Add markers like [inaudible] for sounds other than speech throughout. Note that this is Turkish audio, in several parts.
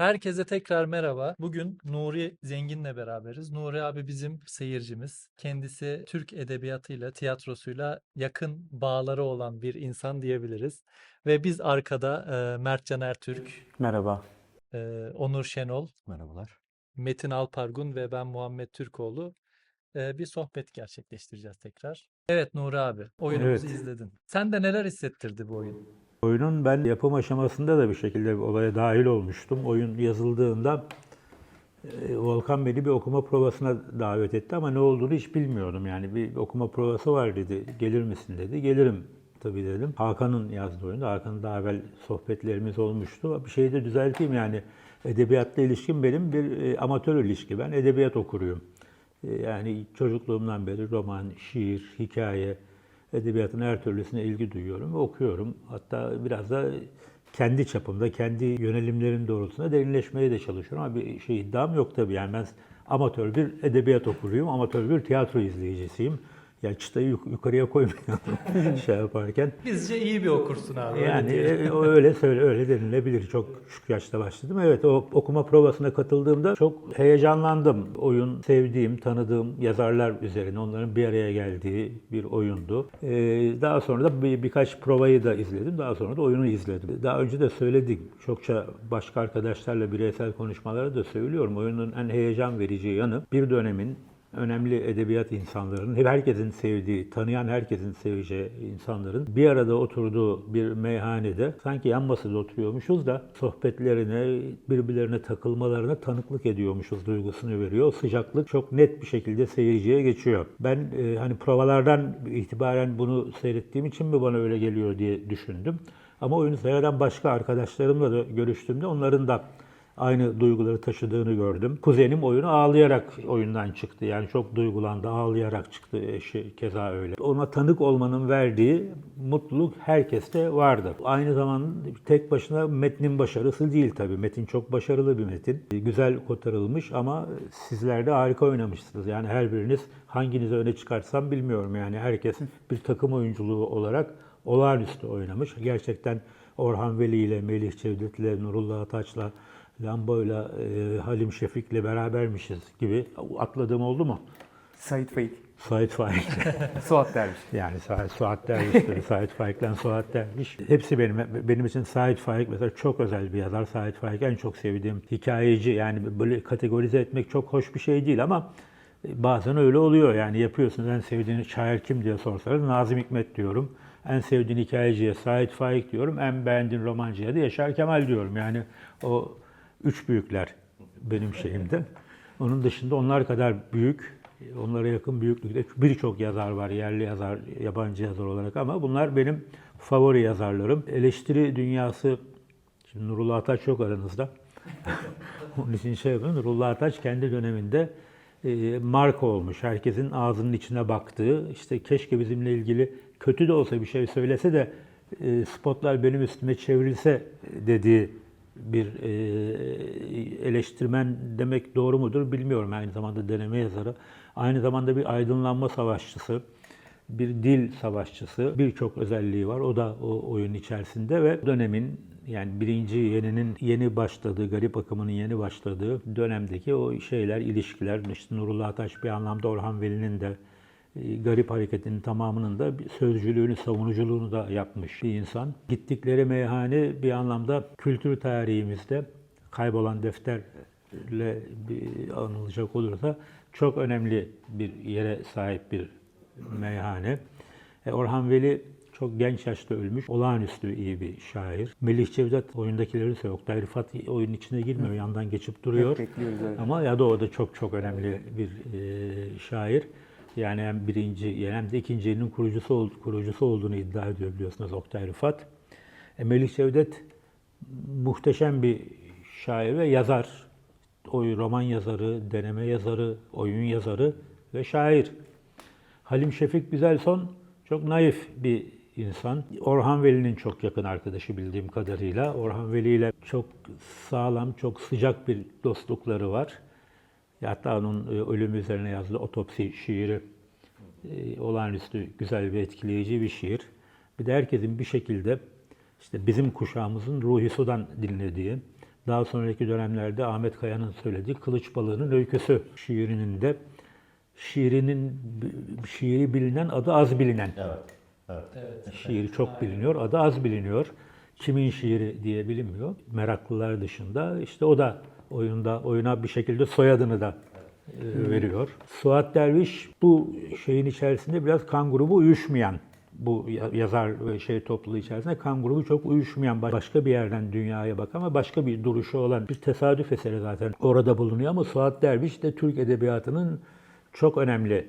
Herkese tekrar merhaba. Bugün Nuri Zengin'le beraberiz. Nuri abi bizim seyircimiz. Kendisi Türk edebiyatıyla, tiyatrosuyla yakın bağları olan bir insan diyebiliriz. Ve biz arkada e, Mertcan Ertürk, Merhaba. e, Onur Şenol, Merhabalar. Metin Alpargun ve ben Muhammed Türkoğlu e, bir sohbet gerçekleştireceğiz tekrar. Evet Nuri abi, oyunumuzu Evet. izledin. Sen de neler hissettirdi bu oyun? Oyunun ben yapım aşamasında da bir şekilde bir olaya dahil olmuştum. Oyun yazıldığında e, Volkan beni bir okuma provasına davet etti ama ne olduğunu hiç bilmiyordum. Yani bir okuma provası var dedi. Gelir misin dedi. Gelirim tabii dedim. Hakan'ın yazdığı oyunda. Hakan'ın daha evvel sohbetlerimiz olmuştu. Bir şeyi de düzelteyim yani edebiyatla ilişkim benim bir e, amatör ilişki. Ben edebiyat okuruyum. E, Yani çocukluğumdan beri roman, şiir, hikaye, edebiyatın her türlüsüne ilgi duyuyorum ve okuyorum. Hatta biraz da kendi çapımda, kendi yönelimlerim doğrultusunda derinleşmeye de çalışıyorum. Ama bir şey iddiam yok tabii. Yani ben amatör bir edebiyat okuruyum, amatör bir tiyatro izleyicisiyim. Yani çıtayı yuk- yukarıya koymuyorum [laughs] şey yaparken. Bizce iyi bir okursun abi. öyle Yani e, o öyle söyle öyle denilebilir. Çok küçük yaşta başladım. Evet o okuma provasına katıldığımda çok heyecanlandım. Oyun sevdiğim, tanıdığım yazarlar üzerine onların bir araya geldiği bir oyundu. Ee, daha sonra da bir, birkaç provayı da izledim. Daha sonra da oyunu izledim. Daha önce de söyledik. Çokça başka arkadaşlarla bireysel konuşmaları da söylüyorum. Oyunun en heyecan verici yanı bir dönemin önemli edebiyat insanlarının, herkesin sevdiği, tanıyan herkesin seveceği insanların bir arada oturduğu bir meyhanede sanki yan masada oturuyormuşuz da sohbetlerine, birbirlerine takılmalarına tanıklık ediyormuşuz duygusunu veriyor. O sıcaklık çok net bir şekilde seyirciye geçiyor. Ben e, hani provalardan itibaren bunu seyrettiğim için mi bana öyle geliyor diye düşündüm. Ama oyunu seyreden başka arkadaşlarımla da görüştüğümde onların da aynı duyguları taşıdığını gördüm. Kuzenim oyunu ağlayarak oyundan çıktı. Yani çok duygulandı, ağlayarak çıktı eşi keza öyle. Ona tanık olmanın verdiği mutluluk herkeste vardı. Aynı zamanda tek başına metnin başarısı değil tabii. Metin çok başarılı bir metin. Güzel kotarılmış ama sizler de harika oynamışsınız. Yani her biriniz hanginizi öne çıkartsam bilmiyorum. Yani herkes bir takım oyunculuğu olarak olağanüstü oynamış. Gerçekten Orhan Veli ile, Melih Cevdet ile, Nurullah Ataç'la, Lambo'yla, e, Halim Şefik'le berabermişiz gibi atladığım oldu mu? Sait Faik. Sait Faik. [laughs] Suat Derviş. yani Sa- Suat Derviş'tir. Sait Faik'le Suat Derviş. Hepsi benim benim için Sait Faik mesela çok özel bir yazar. Sait Faik en çok sevdiğim hikayeci. Yani böyle kategorize etmek çok hoş bir şey değil ama bazen öyle oluyor. Yani yapıyorsunuz en sevdiğin şair kim diye sorsanız Nazım Hikmet diyorum. En sevdiğin hikayeciye Sait Faik diyorum. En beğendiğin romancıya da Yaşar Kemal diyorum. Yani o üç büyükler benim şeyimde. Onun dışında onlar kadar büyük, onlara yakın büyüklükte birçok yazar var, yerli yazar, yabancı yazar olarak ama bunlar benim favori yazarlarım. Eleştiri dünyası, şimdi Nurullah Ataç yok aranızda. [laughs] Onun için şey yapıyorum, Nurullah Ataç kendi döneminde e, marka olmuş. Herkesin ağzının içine baktığı, işte keşke bizimle ilgili kötü de olsa bir şey söylese de e, spotlar benim üstüme çevrilse dediği bir e, eleştirmen demek doğru mudur bilmiyorum. Aynı zamanda deneme yazarı. Aynı zamanda bir aydınlanma savaşçısı, bir dil savaşçısı. Birçok özelliği var. O da o oyun içerisinde ve dönemin yani birinci yeninin yeni başladığı, garip akımının yeni başladığı dönemdeki o şeyler, ilişkiler, işte Nurullah Ataç bir anlamda Orhan Veli'nin de garip hareketinin tamamının da sözcülüğünü, savunuculuğunu da yapmış bir insan. Gittikleri meyhane bir anlamda kültür tarihimizde kaybolan defterle bir anılacak olursa çok önemli bir yere sahip bir meyhane. E, Orhan Veli çok genç yaşta ölmüş. Olağanüstü iyi bir şair. Melih Cevdet oyundakileri söylüyor. Oktay Rıfat oyunun içine girmiyor. Yandan geçip duruyor. Hep bekliyoruz, evet. Ama ya da o da çok çok önemli bir e, şair. Yani hem birinci hem de ikinci yılın kurucusu, kurucusu olduğunu iddia ediyor biliyorsunuz Oktay Rıfat. E, Melih Cevdet muhteşem bir şair ve yazar. O roman yazarı, deneme yazarı, oyun yazarı ve şair. Halim Şefik Güzelson çok naif bir insan. Orhan Veli'nin çok yakın arkadaşı bildiğim kadarıyla. Orhan Veli ile çok sağlam, çok sıcak bir dostlukları var. Hatta onun e, ölümü üzerine yazdığı otopsi şiiri e, olağanüstü güzel ve etkileyici bir şiir. Bir de herkesin bir şekilde işte bizim kuşağımızın Ruhi Sudan dinlediği Daha sonraki dönemlerde Ahmet Kaya'nın söylediği Kılıç Balığı'nın öyküsü şiirinin de şiirinin şiiri bilinen adı az bilinen. Evet. Evet. Evet. Şiiri çok biliniyor, adı az biliniyor. Kimin şiiri diye bilinmiyor. Meraklılar dışında işte o da oyunda oyuna bir şekilde soyadını da e, veriyor. Suat Derviş bu şeyin içerisinde biraz kan grubu uyuşmayan bu ya- yazar ve şey topluluğu içerisinde kan grubu çok uyuşmayan başka bir yerden dünyaya bak ama başka bir duruşu olan bir tesadüf eseri zaten orada bulunuyor ama Suat Derviş de Türk edebiyatının çok önemli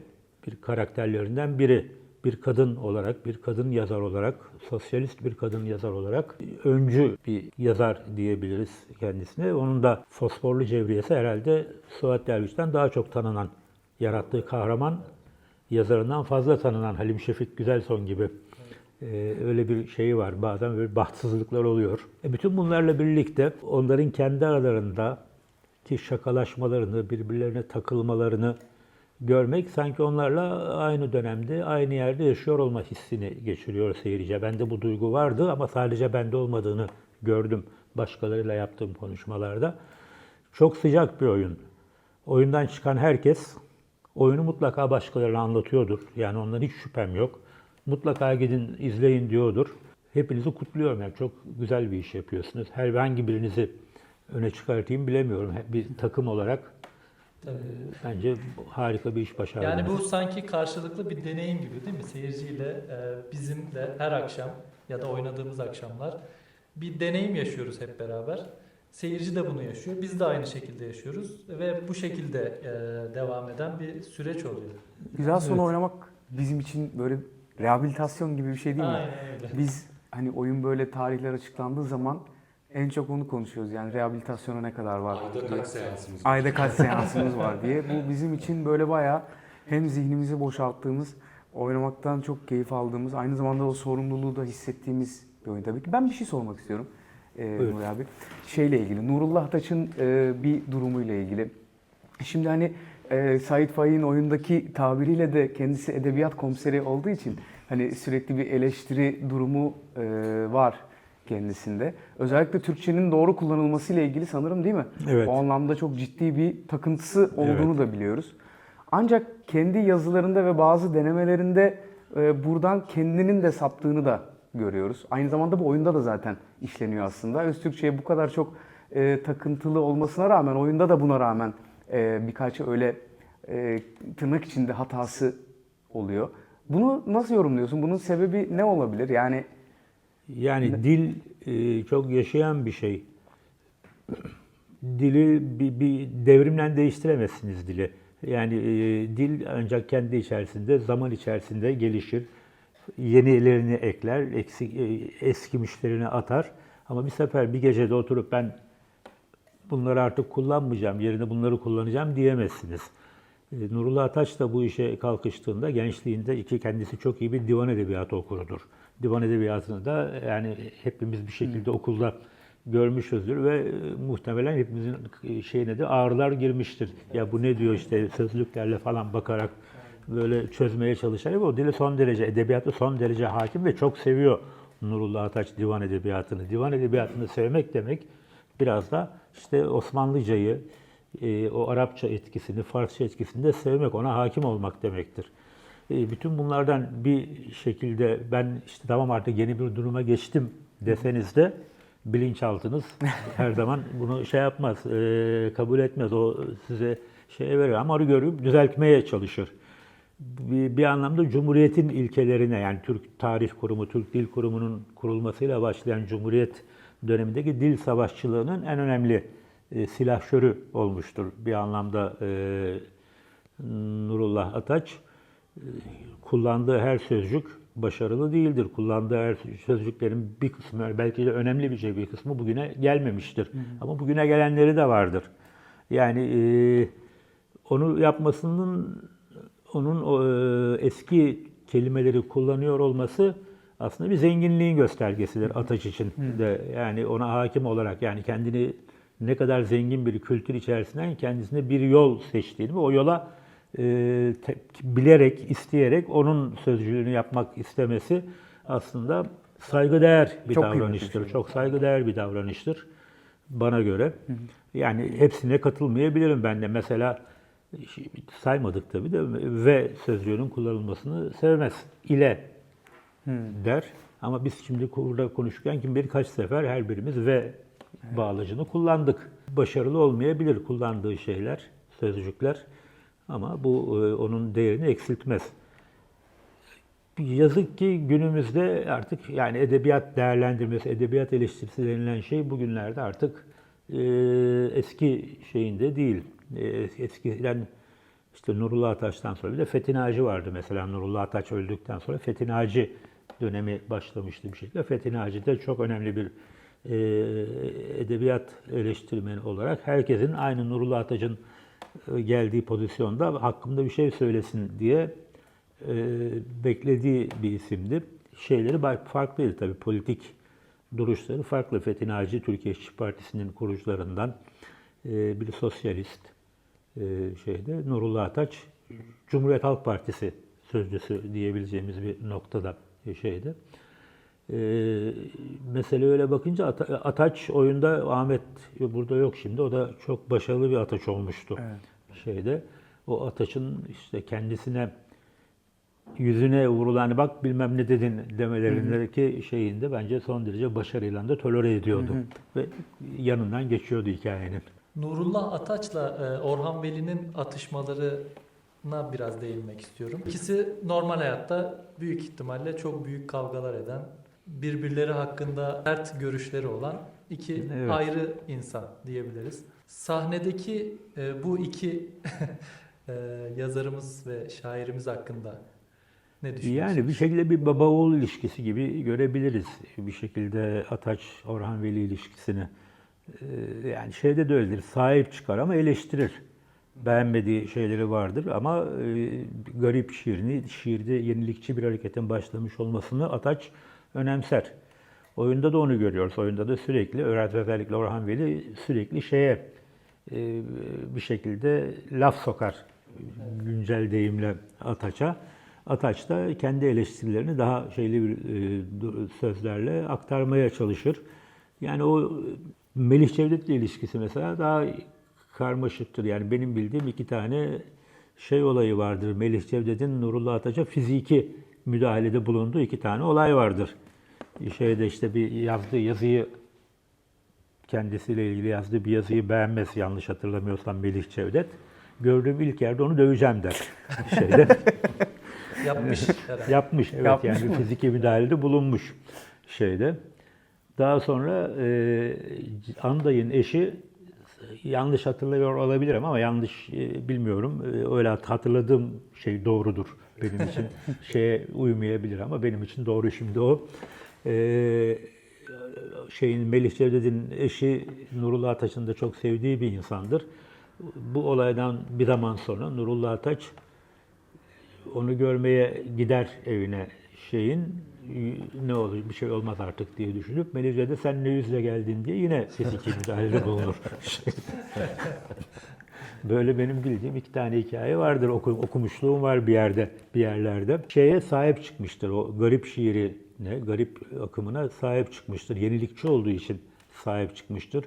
bir karakterlerinden biri. Bir kadın olarak, bir kadın yazar olarak, sosyalist bir kadın yazar olarak öncü bir yazar diyebiliriz kendisine. Onun da Fosforlu Cevriyesi herhalde Suat Derviş'ten daha çok tanınan, yarattığı kahraman yazarından fazla tanınan Halim Şefik Güzelson gibi ee, öyle bir şeyi var. Bazen böyle bahtsızlıklar oluyor. E, bütün bunlarla birlikte onların kendi aralarında ki şakalaşmalarını, birbirlerine takılmalarını görmek sanki onlarla aynı dönemde, aynı yerde yaşıyor olma hissini geçiriyor seyirciye. Bende bu duygu vardı ama sadece bende olmadığını gördüm başkalarıyla yaptığım konuşmalarda. Çok sıcak bir oyun. Oyundan çıkan herkes oyunu mutlaka başkalarına anlatıyordur. Yani ondan hiç şüphem yok. Mutlaka gidin izleyin diyordur. Hepinizi kutluyorum. Yani çok güzel bir iş yapıyorsunuz. Herhangi birinizi öne çıkartayım bilemiyorum. Bir takım olarak Tabii. bence harika bir iş başardınız. Yani bu sanki karşılıklı bir deneyim gibi değil mi? Seyirciyle e, bizim de her akşam ya da oynadığımız akşamlar bir deneyim yaşıyoruz hep beraber. Seyirci de bunu yaşıyor. Biz de aynı şekilde yaşıyoruz ve bu şekilde e, devam eden bir süreç oluyor. Güzel son Evet. oynamak bizim için böyle rehabilitasyon gibi bir şey değil mi? Aynen öyle. Biz hani oyun böyle tarihler açıklandığı zaman en çok onu konuşuyoruz. Yani rehabilitasyona ne kadar var? Ayda kaç seansımız var? Ayda kaç seansımız var diye. Bu bizim için böyle bayağı hem zihnimizi boşalttığımız, oynamaktan çok keyif aldığımız, aynı zamanda o sorumluluğu da hissettiğimiz bir oyun tabii ki. Ben bir şey sormak istiyorum ee, Buyur. Nuri abi. Şeyle ilgili, Nurullah Taç'ın e, bir durumuyla ilgili. Şimdi hani e, Sait Faik'in oyundaki tabiriyle de kendisi edebiyat komiseri olduğu için hani sürekli bir eleştiri durumu e, var kendisinde. Özellikle Türkçenin doğru kullanılmasıyla ilgili sanırım değil mi? Evet. O anlamda çok ciddi bir takıntısı olduğunu da biliyoruz. Ancak kendi yazılarında ve bazı denemelerinde e, buradan kendinin de saptığını da görüyoruz. Aynı zamanda bu oyunda da zaten işleniyor aslında. Öztürkçe'ye bu kadar çok e, takıntılı olmasına rağmen, oyunda da buna rağmen e, birkaç öyle e, tırnak içinde hatası oluyor. Bunu nasıl yorumluyorsun? Bunun sebebi ne olabilir? Yani Yani dil e, çok yaşayan bir şey. Dili bir, bir devrimle değiştiremezsiniz dili. Yani e, dil ancak kendi içerisinde, zaman içerisinde gelişir. Yenilerini ekler, eksik, e, eskimişlerini atar. Ama bir sefer bir gecede oturup ben bunları artık kullanmayacağım, yerine bunları kullanacağım diyemezsiniz. E, Nurullah Ataç da bu işe kalkıştığında gençliğinde iki kendisi çok iyi bir divan edebiyatı okurudur. Divan edebiyatını da yani hepimiz bir şekilde okulda görmüşüzdür ve e, muhtemelen hepimizin şeyine de ağrılar girmiştir. Ya bu ne diyor işte sözlüklerle falan bakarak böyle çözmeye çalışar. O dili son derece, edebiyatı son derece hakim ve çok seviyor Nurullah Ataç divan edebiyatını. Divan edebiyatını sevmek demek biraz da işte Osmanlıcayı, e, o Arapça etkisini, Farsça etkisini de sevmek, ona hakim olmak demektir. E, bütün bunlardan bir şekilde ben işte tamam artık yeni bir duruma geçtim deseniz de bilinçaltınız her zaman bunu şey yapmaz, e, kabul etmez. O size şey veriyor ama onu görüp düzeltmeye çalışır. Bir, bir anlamda Cumhuriyet'in ilkelerine yani Türk Tarih Kurumu, Türk Dil Kurumu'nun kurulmasıyla başlayan Cumhuriyet dönemindeki dil savaşçılığının en önemli e, silahşörü olmuştur bir anlamda e, Nurullah Ataç. Kullandığı her sözcük başarılı değildir. Kullandığı her sözcüklerin bir kısmı, belki de önemli bir şey bir kısmı bugüne gelmemiştir. Ama bugüne gelenleri de vardır. Yani e, onu yapmasının, onun e, eski kelimeleri kullanıyor olması aslında bir zenginliğin göstergesidir Ataç için de. Yani ona hakim olarak yani kendini ne kadar zengin bir kültür içerisinden kendisine bir yol seçtiğini ve o yola e, te- bilerek, isteyerek onun sözcülüğünü yapmak istemesi aslında saygıdeğer bir Çok kıymetli bir davranıştır. şey. Çok saygıdeğer bir davranıştır. bana göre. Yani hepsine katılmayabilirim ben de. Mesela şey, saymadık tabii de ve sözcüğünün kullanılmasını sevmez. İle der. Ama biz şimdi burada konuşurken kim bilir kaç sefer her birimiz ve bağlacını kullandık. Başarılı olmayabilir kullandığı şeyler, sözcükler. Ama bu e, onun değerini eksiltmez. Yazık ki günümüzde artık yani edebiyat değerlendirmesi, edebiyat eleştirisi denilen şey bugünlerde artık e, eski şeyinde değil. E, eskiden işte Nurullah Ataç'tan sonra bir de Fethi Naci vardı mesela. Nurullah Ataç öldükten sonra Fethi Naci dönemi başlamıştı bir şekilde. Fethi Naci de çok önemli bir e, edebiyat eleştirmeni olarak herkesin aynı Nurullah Ataç'ın geldiği pozisyonda hakkında bir şey söylesin diye e, beklediği bir isimdi. Şeyleri farklıydı tabii politik duruşları farklı. Fethi Naci Türkiye İşçi Partisi'nin kurucularından e, bir sosyalist e, şeyde Nurullah Ataç Cumhuriyet Halk Partisi sözcüsü diyebileceğimiz bir noktada e, şeyde. E, mesele öyle bakınca Ata- Ataç oyunda Ahmet burada yok şimdi. O da çok başarılı bir Ataç olmuştu şeyde. O Ataç'ın işte kendisine yüzüne vurulan bak bilmem ne dedin demelerindeki şeyinde bence son derece başarıyla da tolere ediyordu. Ve yanından geçiyordu hikayenin. Nurullah Ataç'la e, Orhan Veli'nin atışmalarına biraz değinmek istiyorum. İkisi normal hayatta büyük ihtimalle çok büyük kavgalar eden, birbirleri hakkında sert görüşleri olan iki Evet. ayrı insan diyebiliriz. Sahnedeki e, bu iki [laughs] e, yazarımız ve şairimiz hakkında ne düşünüyorsunuz? Yani bir şekilde bir baba oğul ilişkisi gibi görebiliriz. Bir şekilde Ataç Orhan Veli ilişkisini. Ee, Yani şeyde de öyledir. Sahip çıkar ama eleştirir. Beğenmediği şeyleri vardır ama e, garip şiirini, şiirde yenilikçi bir hareketin başlamış olmasını Ataç önemser. Oyunda da onu görüyoruz. Oyunda da sürekli, özellikle Orhan Veli sürekli şeye e, bir şekilde laf sokar güncel deyimle Ataç'a. Ataç da kendi eleştirilerini daha şeyli bir e, sözlerle aktarmaya çalışır. Yani o Melih Cevdet'le ilişkisi mesela daha karmaşıktır. Yani benim bildiğim iki tane şey olayı vardır. Melih Cevdet'in Nurullah Ataç'a fiziki müdahalede bulunduğu iki tane olay vardır. Şeyde işte bir yazdığı yazıyı kendisiyle ilgili yazdığı bir yazıyı beğenmez yanlış hatırlamıyorsam Melih Cevdet. Gördüğüm ilk yerde onu döveceğim der. [laughs] Şeyde Yapmış herhalde. yapmış evet Yapmış yani mı? fiziki müdahalede bulunmuş şeyde. Daha sonra e, Anday'ın eşi yanlış hatırlıyor olabilirim ama yanlış e, bilmiyorum. E, öyle hatırladığım şey doğrudur benim için. [laughs] Şeye uymayabilir ama benim için doğru şimdi o. E, şeyin Melih Cevdet'in eşi Nurullah Ataç'ın da çok sevdiği bir insandır. Bu olaydan bir zaman sonra Nurullah Ataç onu görmeye gider evine şeyin ne olur bir şey olmaz artık diye düşünüp Melih de sen ne yüzle geldin diye yine fiziki müdahalede bulunur. [laughs] Böyle benim bildiğim iki tane hikaye vardır. Oku, okumuşluğum var bir yerde, bir yerlerde. Şeye sahip çıkmıştır. O garip şiirine, garip akımına sahip çıkmıştır. Yenilikçi olduğu için sahip çıkmıştır.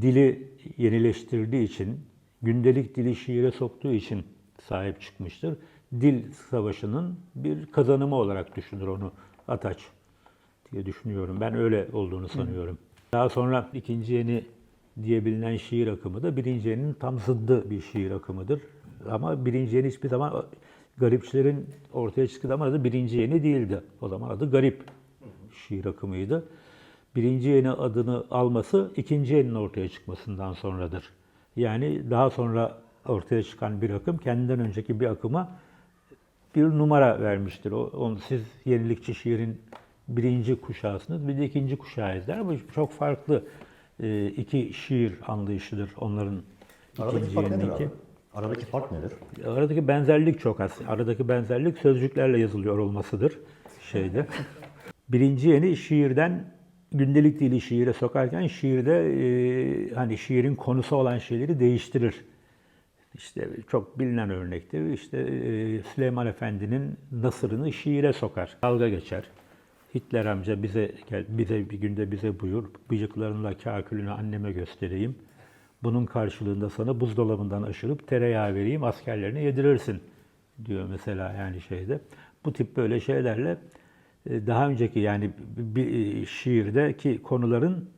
Dili yenileştirdiği için, gündelik dili şiire soktuğu için sahip çıkmıştır. Dil savaşının bir kazanımı olarak düşünür onu Ataç diye düşünüyorum. Ben öyle olduğunu sanıyorum. Daha sonra ikinci yeni diye bilinen şiir akımı da birinci yeninin tam zıddı bir şiir akımıdır. Ama birinci yeni hiçbir zaman garipçilerin ortaya çıktığı zaman adı birinci yeni değildi. O zaman adı garip şiir akımıydı. Birinci yeni adını alması ikinci yeninin ortaya çıkmasından sonradır. Yani daha sonra ortaya çıkan bir akım kendinden önceki bir akıma bir numara vermiştir. O, siz yenilikçi şiirin birinci kuşağısınız, bir de ikinci kuşağıyız der. Bu çok farklı e, iki şiir anlayışıdır onların Aradaki ikinci fark nedir abi? Aradaki fark nedir? Aradaki benzerlik çok az. Aradaki benzerlik sözcüklerle yazılıyor olmasıdır şeyde. Birinci yeni şiirden gündelik dili şiire sokarken şiirde e, hani şiirin konusu olan şeyleri değiştirir. İşte çok bilinen örnektir. İşte e, Süleyman Efendi'nin Nasır'ını şiire sokar. Dalga geçer. Hitler amca bize gel, bize bir günde bize buyur. Bıyıklarınla kakülünü anneme göstereyim. Bunun karşılığında sana buzdolabından aşırıp tereyağı vereyim, askerlerine yedirirsin diyor mesela yani şeyde. Bu tip böyle şeylerle e, daha önceki yani bir şiirdeki konuların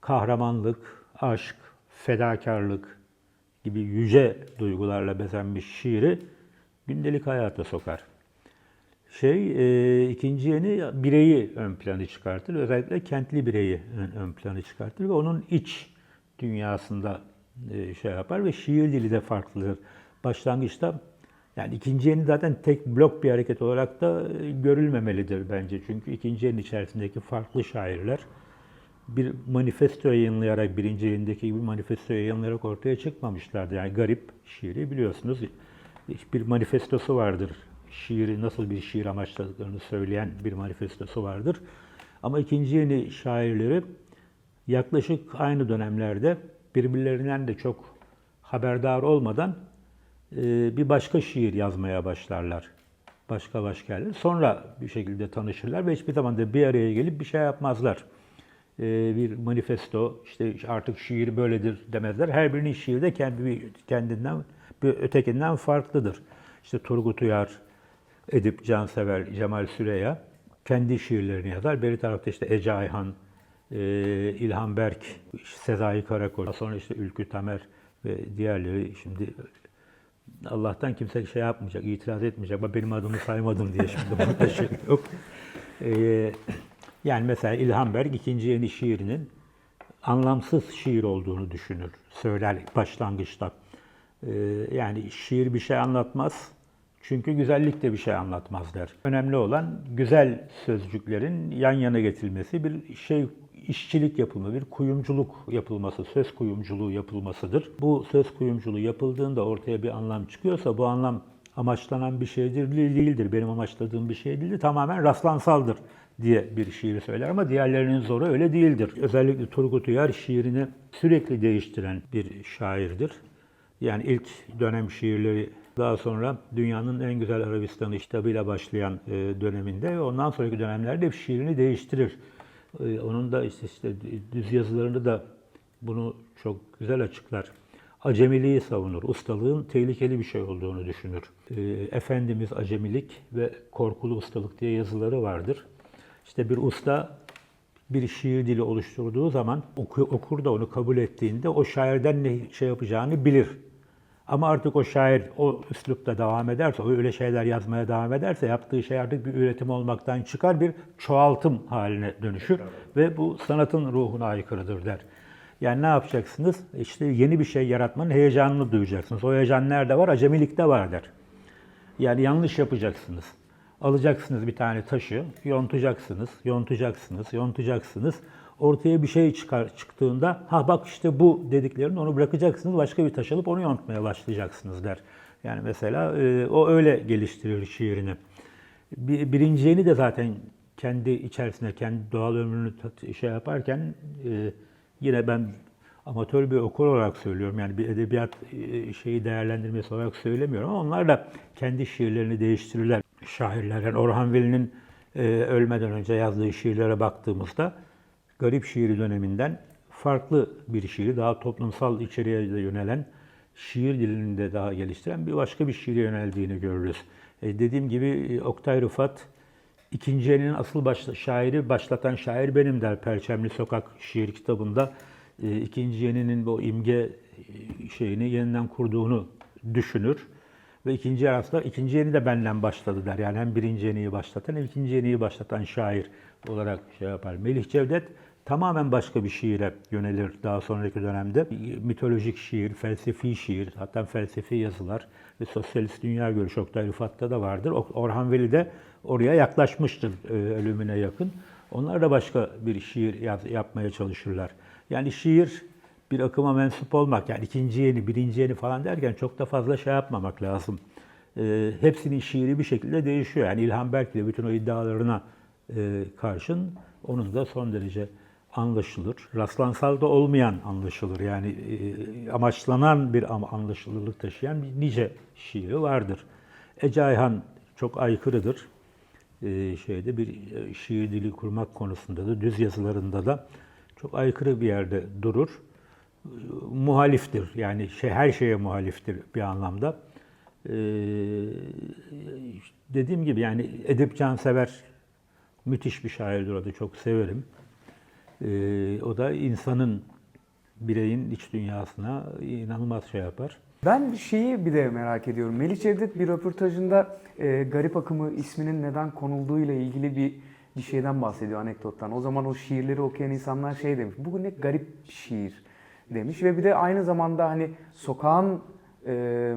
kahramanlık, aşk, fedakarlık gibi yüce duygularla bezenmiş şiiri gündelik hayata sokar. Şey, e, ikinci yeni bireyi ön plana çıkartır. Özellikle kentli bireyi ön, ön plana çıkartır ve onun iç dünyasında e, şey yapar ve şiir dili de farklıdır. Başlangıçta yani ikinci yeni zaten tek blok bir hareket olarak da e, görülmemelidir bence. Çünkü ikinci yeni içerisindeki farklı şairler bir manifesto yayınlayarak, birinci yayındaki gibi manifesto yayınlayarak ortaya çıkmamışlardı. Yani garip şiiri biliyorsunuz bir manifestosu vardır. Şiiri nasıl bir şiir amaçladıklarını söyleyen bir manifestosu vardır. Ama ikinci yeni şairleri yaklaşık aynı dönemlerde birbirlerinden de çok haberdar olmadan e, bir başka şiir yazmaya başlarlar. Başka başka yerler. Sonra bir şekilde tanışırlar ve hiçbir zaman da bir araya gelip bir şey yapmazlar. E, Bir manifesto, işte artık şiir böyledir demezler. Her birinin şiiri de kendi kendinden, bir ötekinden farklıdır. İşte Turgut Uyar, Edip Cansever, Cemal Süreya kendi şiirlerini yazar. Beri tarafta işte Ece Ayhan, e, İlhan Berk, Sezai Karakol, sonra işte Ülkü Tamer ve diğerleri şimdi Allah'tan kimse şey yapmayacak, itiraz etmeyecek. Ama benim adımı saymadım diye şimdi burada şey yok. Ee, yani mesela İlhan Berk ikinci yeni şiirinin anlamsız şiir olduğunu düşünür. Söyler başlangıçta. Ee, yani şiir bir şey anlatmaz. Çünkü güzellik de bir şey anlatmaz der. Önemli olan güzel sözcüklerin yan yana getirilmesi, bir şey işçilik yapımı, bir kuyumculuk yapılması, söz kuyumculuğu yapılmasıdır. Bu söz kuyumculuğu yapıldığında ortaya bir anlam çıkıyorsa bu anlam amaçlanan bir şeydir değildir. Benim amaçladığım bir şey değildir. Tamamen rastlansaldır diye bir şiiri söyler ama diğerlerinin zoru öyle değildir. Özellikle Turgut Uyar şiirini sürekli değiştiren bir şairdir. Yani ilk dönem şiirleri daha sonra dünyanın en güzel Arabistanı kitabıyla başlayan e, döneminde ve ondan sonraki dönemlerde hep şiirini değiştirir. E, Onun da işte, işte düz yazılarında da bunu çok güzel açıklar. Acemiliği savunur, ustalığın tehlikeli bir şey olduğunu düşünür. E, Efendimiz acemilik ve korkulu ustalık diye yazıları vardır. İşte bir usta bir şiir dili oluşturduğu zaman oku- okur da onu kabul ettiğinde o şairden ne şey yapacağını bilir. Ama artık o şair o üslupta devam ederse, o öyle şeyler yazmaya devam ederse yaptığı şey artık bir üretim olmaktan çıkar, bir çoğaltım haline dönüşür ve bu sanatın ruhuna aykırıdır der. Yani ne yapacaksınız? İşte yeni bir şey yaratmanın heyecanını duyacaksınız. O heyecan nerede var? Acemilikte var der. Yani yanlış yapacaksınız. Alacaksınız bir tane taşı, yontacaksınız, yontacaksınız, yontacaksınız. Ortaya bir şey çıkar çıktığında, ha bak işte bu dediklerini onu bırakacaksınız, başka bir taş alıp onu yontmaya başlayacaksınız der. Yani mesela e, o öyle geliştirir şiirini. Bir, de zaten kendi içerisinde, kendi doğal ömrünü şey yaparken e, yine ben amatör bir okur olarak söylüyorum. Yani bir edebiyat e, şeyi değerlendirmesi olarak söylemiyorum ama onlar da kendi şiirlerini değiştirirler. Şairler, yani Orhan Veli'nin ölmeden önce yazdığı şiirlere baktığımızda garip şiiri döneminden farklı bir şiiri, daha toplumsal içeriğe de yönelen, şiir dilini de daha geliştiren bir başka bir şiire yöneldiğini görürüz. E, dediğim gibi e, Oktay Rıfat, İkinci elinin asıl başla, şairi, başlatan şair benim der Perçemli Sokak şiir kitabında. E, ikinci yeninin bu imge e, şeyini yeniden kurduğunu düşünür. Ve ikinci yer aslında ikinci yeni de benden başladı der. Yani hem birinci yeniyi başlatan hem ikinci yeniyi başlatan şair olarak şey yapar. Melih Cevdet tamamen başka bir şiire yönelir daha sonraki dönemde. Mitolojik şiir, felsefi şiir, hatta felsefi yazılar ve sosyalist dünya görüşü Oktay Rıfat'ta da vardır. Orhan Veli de oraya yaklaşmıştır e, ölümüne yakın. Onlar da başka bir şiir yaz- yapmaya çalışırlar. Yani şiir bir akıma mensup olmak, yani ikinci yeni, birinci yeni falan derken çok da fazla şey yapmamak lazım. E, hepsinin şiiri bir şekilde değişiyor. Yani İlhan Berk ile bütün o iddialarına e, karşın onun da son derece anlaşılır. Rastlansal da olmayan anlaşılır. Yani e, amaçlanan bir anlaşılırlık taşıyan bir nice şiiri vardır. Ece Ayhan çok aykırıdır. e, şeyde bir e, şiir dili kurmak konusunda da düz yazılarında da çok aykırı bir yerde durur. E, Muhaliftir. Yani şey her şeye muhaliftir bir anlamda. E, dediğim gibi yani Edip Cansever müthiş bir şairdir o da çok severim. E, o da insanın bireyin iç dünyasına inanılmaz şey yapar. Ben bir şeyi bir de merak ediyorum. Melih Cevdet bir röportajında e, Garip Akımı isminin neden konulduğuyla ilgili bir bir şeyden bahsediyor anekdottan. O zaman o şiirleri okuyan insanlar şey demiş. Bu ne garip şiir demiş ve bir de aynı zamanda hani sokağın e,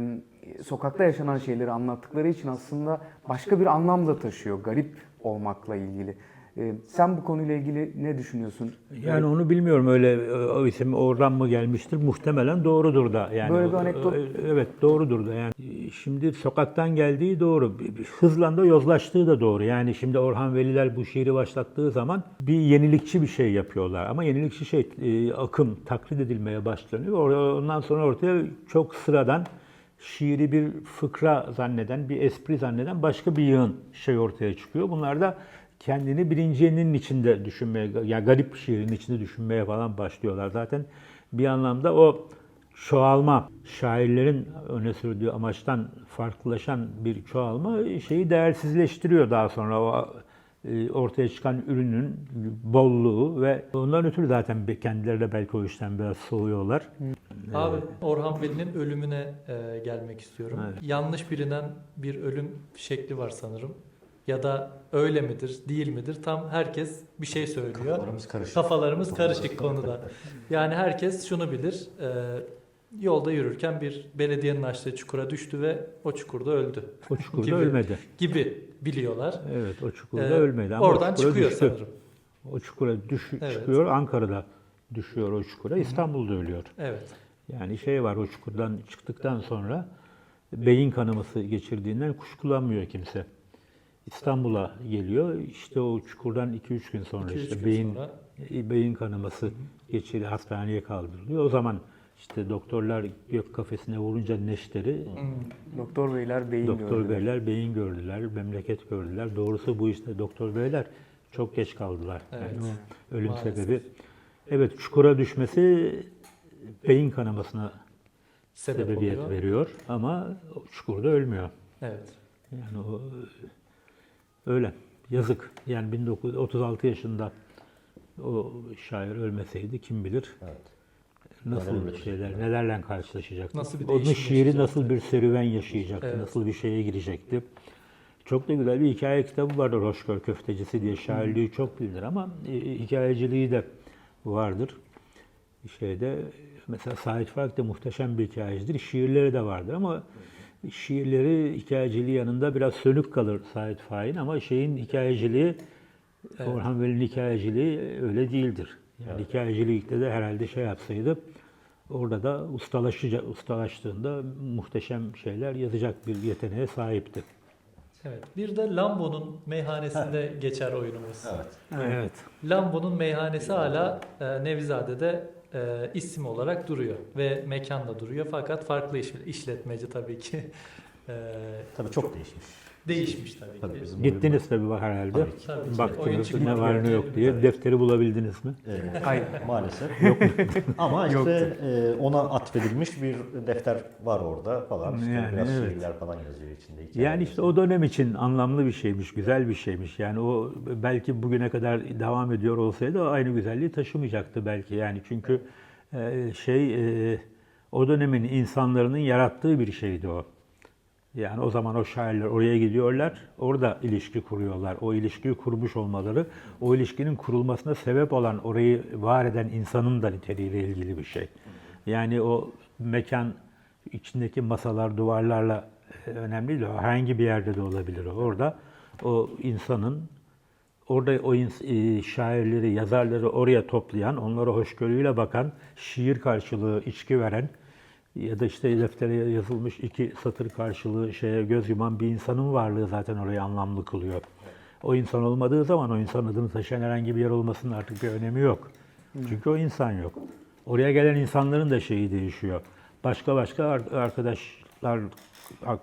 sokakta yaşanan şeyleri anlattıkları için aslında başka bir anlam da taşıyor garip olmakla ilgili. E, sen bu konuyla ilgili ne düşünüyorsun? Yani onu bilmiyorum öyle o isim oradan mı gelmiştir? Muhtemelen doğrudur da yani. Böyle bir anekdot- evet doğrudur da yani. Şimdi sokaktan geldiği doğru hızla da yozlaştığı da doğru. Yani şimdi Orhan Veliler bu şiiri başlattığı zaman bir yenilikçi bir şey yapıyorlar. Ama yenilikçi şey e, akım taklit edilmeye başlanıyor. Or- ondan sonra ortaya çok sıradan şiiri bir fıkra zanneden, bir espri zanneden başka bir yığın şey ortaya çıkıyor. Bunlar da kendini birincinin içinde düşünmeye, ya garip şiirin içinde düşünmeye falan başlıyorlar. Zaten bir anlamda o çoğalma, şairlerin öne sürdüğü amaçtan farklılaşan bir çoğalma şeyi değersizleştiriyor daha sonra o e, ortaya çıkan ürünün bolluğu ve ondan ötürü zaten kendileri de belki o işten biraz soğuyorlar. Abi Orhan Veli'nin ölümüne e, gelmek istiyorum. Evet. Yanlış bilinen bir ölüm şekli var sanırım. Ya da öyle midir, değil midir? Tam herkes bir şey söylüyor. Kafalarımız karışık. Kafalarımız karışık konuda. Yani herkes şunu bilir. e, yolda yürürken bir belediyenin açtığı çukura düştü ve o çukurda öldü O çukurda Gibi. ölmedi. gibi biliyorlar. Evet o çukurda Ee, ölmedi ama oradan çıkıyor düştü. sanırım. O çukura düş, Evet. çıkıyor Ankara'da düşüyor o çukura. İstanbul'da ölüyor. Evet. Yani şey var o çukurdan çıktıktan sonra beyin kanaması geçirdiğinden kuşkulanmıyor kimse. İstanbul'a geliyor. İşte o çukurdan 2-3 gün sonra 2-3 işte gün beyin sonra. beyin kanaması geçiri hastaneye kaldırılıyor. O zaman işte doktorlar gök kafesine vurunca neşteri Doktor beyler beyin Doktor gördüler. beyler beyin gördüler, memleket gördüler. Doğrusu bu işte doktor beyler çok geç kaldılar. Evet. Yani o ölüm Maalesef. sebebi. Evet çukura düşmesi beyin kanamasına Sebep sebebiyet oluyor. veriyor ama çukurda ölmüyor. Evet. Yani o öyle. Yazık. Yani 1936 yaşında o şair ölmeseydi kim bilir Evet. nasıl Neler şeyler, nelerle karşılaşacaktı. Nasıl bir Onun şiiri nasıl bir serüven yaşayacaktı, Evet. nasıl bir şeye girecekti. Çok da güzel bir hikaye kitabı vardır Hoşgör Köftecisi diye. Şairliği çok bilinir ama e, hikayeciliği de vardır. Şeyde mesela Sait Faik de muhteşem bir hikayecidir. Şiirleri de vardır ama şiirleri hikayeciliği yanında biraz sönük kalır Sait Faik'in ama şeyin hikayeciliği Evet. Orhan Veli'nin hikayeciliği öyle değildir. Yani hikayecilikte de herhalde şey yapsaydı orada da ustalaşıca, ustalaştığında muhteşem şeyler yazacak bir yeteneğe sahipti. Evet. Bir de Lambo'nun meyhanesinde geçer oyunumuz. Evet. Evet. Lambo'nun meyhanesi hala e, Nevizade'de e, isim olarak duruyor ve mekanda duruyor fakat farklı iş, işletmeci tabii ki e, Tabii çok değişmiş. Değişmiş tabii, Tabii ki. bizim Gittiniz tabii bak herhalde. Tabii ki. Tabii ki. Oyun Baktınız ne var ne yok diye. Tabii. Defteri bulabildiniz mi? Ee, [laughs] Hayır. maalesef [laughs] yok. Ama işte e, ona atfedilmiş bir defter var orada falan. İşte Yani biraz evet. şiirler falan yazıyor içinde. hikayeler Yani işte yazıyor. o dönem için anlamlı bir şeymiş, güzel bir şeymiş. Yani o belki bugüne kadar devam ediyor olsaydı aynı güzelliği taşımayacaktı belki. Yani çünkü e, şey e, o dönemin insanların yarattığı bir şeydi o. Yani o zaman o şairler oraya gidiyorlar, orada ilişki kuruyorlar. O ilişkiyi kurmuş olmaları, o ilişkinin kurulmasına sebep olan, orayı var eden insanın da niteliğiyle ilgili bir şey. Yani o mekan içindeki masalar, duvarlarla e, önemli değil. Herhangi bir yerde de olabilir o. Orada o insanın, orada o ins- e, şairleri, yazarları oraya toplayan, onlara hoşgörüyle bakan, şiir karşılığı içki veren, ya da işte deftere yazılmış iki satır karşılığı şeye göz yuman bir insanın varlığı zaten orayı anlamlı kılıyor. O insan olmadığı zaman o insan adını taşıyan herhangi bir yer olmasının artık bir önemi yok. Çünkü o insan yok. Oraya gelen insanların da şeyi değişiyor. Başka başka ar- arkadaşlar,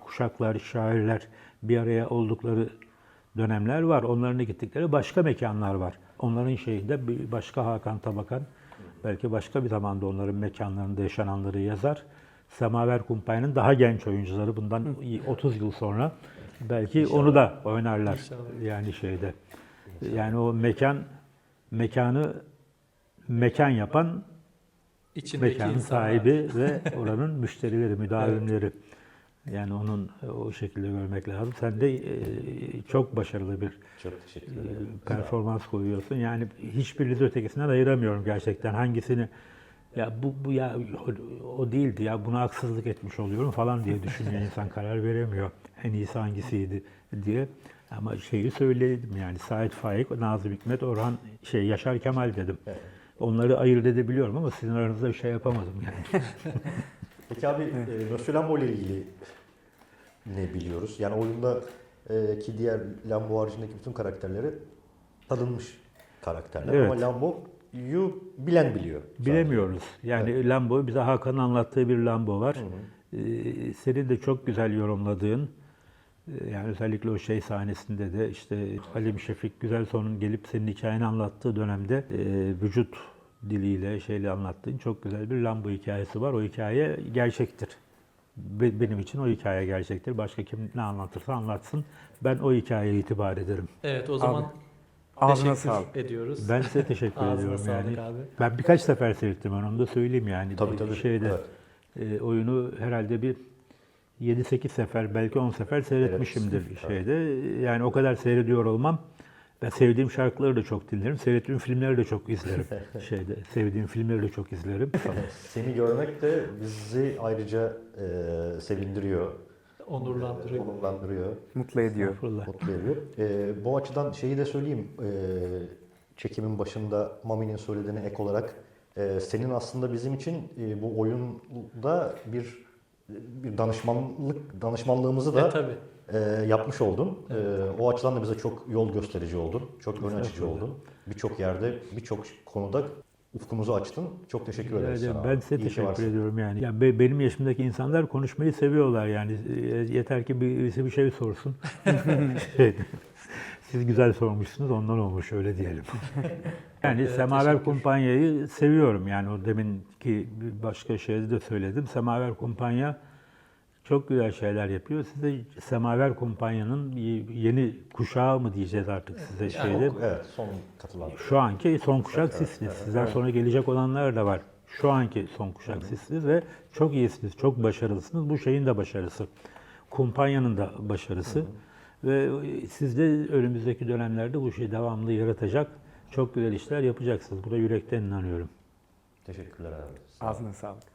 kuşaklar, şairler bir araya oldukları dönemler var. Onların gittikleri başka mekanlar var. Onların şeyinde bir başka Hakan Tabakan belki başka bir zamanda onların mekanlarında yaşananları yazar. Semaver Kumpanya'nın daha genç oyuncuları bundan 30 yıl sonra belki onu da oynarlar. İnşallah. Yani şeyde. Yani o mekan mekanı mekan yapan İçindeki mekanın insanlar. sahibi [laughs] ve oranın müşterileri, müdavimleri. Yani onun e, o şekilde görmek lazım. Sen de e, çok başarılı bir Çok teşekkür e, ederim. performans koyuyorsun. Yani hiçbirini de ötekisinden ayıramıyorum gerçekten. Hangisini ya bu, bu ya o, o değildi ya buna haksızlık etmiş oluyorum falan diye düşünüyor [laughs] insan karar veremiyor. En iyisi hangisiydi diye. Ama şeyi söyledim yani Sait Faik, Nazım Hikmet, Orhan şey Yaşar Kemal dedim. Onları ayırt edebiliyorum ama sizin aranızda bir şey yapamadım yani. [laughs] Peki abi e, Lambo ile ilgili ne biliyoruz? Yani oyunda e, ki diğer Lambo haricindeki bütün karakterleri tanınmış karakterler. Evet. Ama Lambo'yu bilen biliyor. Bilemiyoruz. Yani Lambo, bize Hakan'ın anlattığı bir Lambo var. Ee, senin de çok güzel yorumladığın, e, yani özellikle o şey sahnesinde de işte Halim Şefik Güzelson'un gelip senin hikayeni anlattığı dönemde e, vücut diliyle şeyle anlattığın çok güzel bir Lambo hikayesi var. O hikaye gerçektir. Be- Benim için o hikaye gerçektir. Başka kim ne anlatırsa anlatsın. Ben o hikayeye itibar ederim. Evet o zaman Ağzına teşekkür sağlık. ediyoruz. Ben size teşekkür Ağzına ediyorum sağlık yani. abi. Ben birkaç sefer seyrettim ben onu da söyleyeyim yani. Tabii tabii. Şeyde Evet. e, oyunu herhalde bir 7-8 sefer belki 10 sefer seyretmişimdir Evet. şeyde. Yani o kadar seyrediyor olmam. Ben sevdiğim şarkıları da çok dinlerim. Seyrettiğim filmleri de çok izlerim. [laughs] şeyde sevdiğim filmleri de çok izlerim. Seni görmek de bizi ayrıca e, sevindiriyor, Onurlandırıyor. onurlandırıyor, Mutlu ediyor. Mutlu ediyor. E, bu açıdan şeyi de söyleyeyim. E, çekimin başında Mami'nin söylediğine ek olarak e, senin aslında bizim için e, bu oyunda bir bir danışmanlık danışmanlığımızı da E, tabii. e, yapmış oldun. E, o açıdan da bize çok yol gösterici oldun. Çok ön açıcı oldun. Birçok yerde, birçok konuda ufkumuzu açtın. Çok teşekkür ederiz Yani sana. ben size İyi teşekkür varsın. ediyorum yani. Ya be- benim yaşımdaki insanlar konuşmayı seviyorlar yani. E, Yeter ki birisi bir şey sorsun. [laughs] Şey, Siz güzel sormuşsunuz ondan olmuş öyle diyelim. [laughs] yani Evet, Semaver. Kumpanya'yı seviyorum yani o deminki başka şeyde de söyledim. Semaver Kumpanya çok güzel şeyler yapıyor. Size Semaver Kumpanya'nın yeni kuşağı mı diyeceğiz artık size şeyde. Çok- evet, son katılan. Şu anki son kuşak sizsiniz. Sizden sonra gelecek olanlar da var. Şu anki son kuşak sizsiniz ve çok iyisiniz, çok başarılısınız. Bu şeyin de başarısı. Kumpanyanın da başarısı. Ve siz de önümüzdeki dönemlerde bu şeyi devamlı yaratacak çok güzel işler yapacaksınız. Buna yürekten inanıyorum. Teşekkürler abi. Sağ ol. Ağzına sağlık.